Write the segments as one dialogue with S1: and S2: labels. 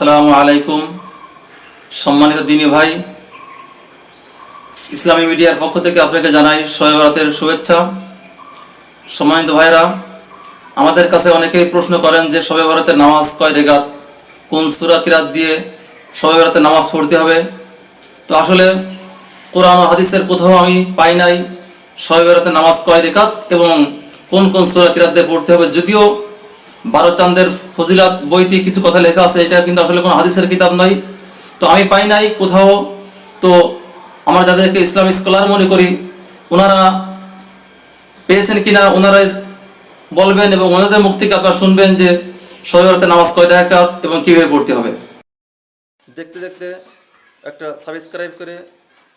S1: আসসালামু আলাইকুম। সম্মানিত দিনী ভাই, ইসলামী মিডিয়ার পক্ষ থেকে আপনাকে জানাই শবে শুভেচ্ছা। সম্মানিত ভাইরা, আমাদের কাছে অনেকেই প্রশ্ন করেন যে শবে বরাতের নামাজ কয় রেগাত কোন সুরা কিরাত দিয়ে শবে বরাতের নামাজ পড়তে হবে? তো আসলে কোরআন হাদিসের কোথাও আমি পাই নাই শবে বরাতের নামাজ কয় রেখাত এবং কোন কোন সুরা কিরাত দিয়ে পড়তে হবে। যদিও বারো চান্দের ফজিলাত বইতে কিছু কথা লেখা আছে, এটা কিন্তু আসলে কোনো হাদিসের কিতাব নয়। তো আমি পাই নাই কোথাও। তো আমরা যাদেরকে ইসলামিক স্কলার মনে করি, ওনারা পেয়েছেন কিনা ওনারা বলবেন এবং ওনাদের মুখ থেকে আপনারা শুনবেন যে সবাইতে নামাজ কয়টা একাত এবং কীভাবে পড়তে হবে। দেখতে দেখতে একটা সাবস্ক্রাইব করে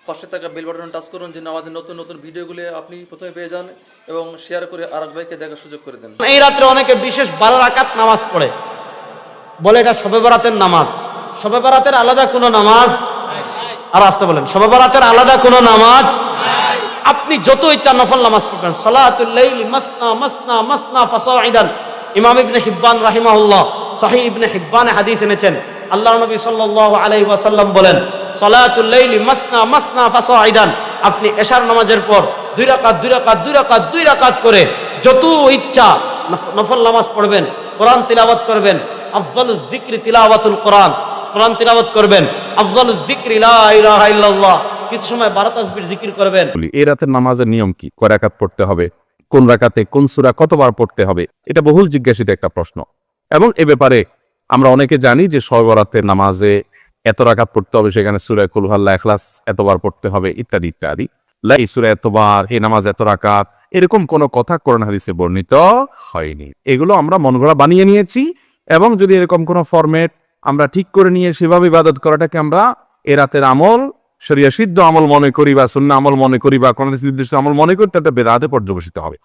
S1: পাশে থাকা বেল বাটন টাচ করুন যেন আমাদের নতুন নতুন ভিডিওগুলো আপনি প্রথমে পেয়ে যান এবং শেয়ার করে আর ভাইকে দেখার সুযোগ করে দেন।
S2: এই রাত্রে অনেকে বিশেষ বারো রাকাত নামাজ পড়ে। বলে এটা শবে বরাতের নামাজ। শবে বরাতের আলাদা কোনো নামাজ? আর আসতে বলেন, শবে বরাতের আলাদা কোনো নামাজ? আপনি যত ইচ্ছা নফল নামাজ পড়বেন। সালাতুল্লাইল মাসনা মাসনা মাসনা ফাসাইদান ইমাম ইবনে হিব্বান রাহিমাহুল্লাহ সহি ইবনে হিব্বানে হাদিস এনেছেন। আল্লাহ নবী সাল্লাল্লাহু আলাইহি ওয়াসাল্লাম বলেন সালাতুল্লাইল মাসনা মাসনা আপনি এশার নামাজের পর দুই রাকাত দুই রাকাত দুই রাকাত দুই রাকাত করে যত ইচ্ছা নফ- নফল নামাজ পড়বেন, কোরআন তিলাওয়াত করবেন, আফজাল যিকরি তিলাওয়াতুল কোরআন কোরআন তিলাওয়াত করবেন, আফজাল যিকরি লা ইলাহা ইল্লাল্লাহ, কিছু সময় বারো তাসবির জিকির করবেন।
S3: এই রাতের নামাজের নিয়ম কি? কয় রাকাত পড়তে হবে? কোন রাকাতে কোন সুরা কতবার পড়তে হবে? এটা বহুল জিজ্ঞাসিত একটা প্রশ্ন। এবং এ ব্যাপারে আমরা অনেকে জানি যে সবরাতের নামাজে এত রাকাত পড়তে হবে, সেখানে সুরা কুলহাল্লা এখলাস এতবার পড়তে হবে, ইত্যাদি ইত্যাদি। লা এই সুরা এতবার, এই নামাজ এত রাকাত, এরকম কোনো কথা কোরআন হাদিসে বর্ণিত হয়নি। এগুলো আমরা মন গড়া বানিয়ে নিয়েছি এবং যদি এরকম কোনো ফরম্যাট আমরা ঠিক করে নিয়ে সেভাবে ইবাদত করাটাকে আমরা এ রাতের আমল, শরিয়া সিদ্ধ আমল মনে করি বা শূন্য আমল মনে করি বা কোন নির্দিষ্ট আমল মনে করি, তাতে বেদাতে পর্যবেসিত হবে।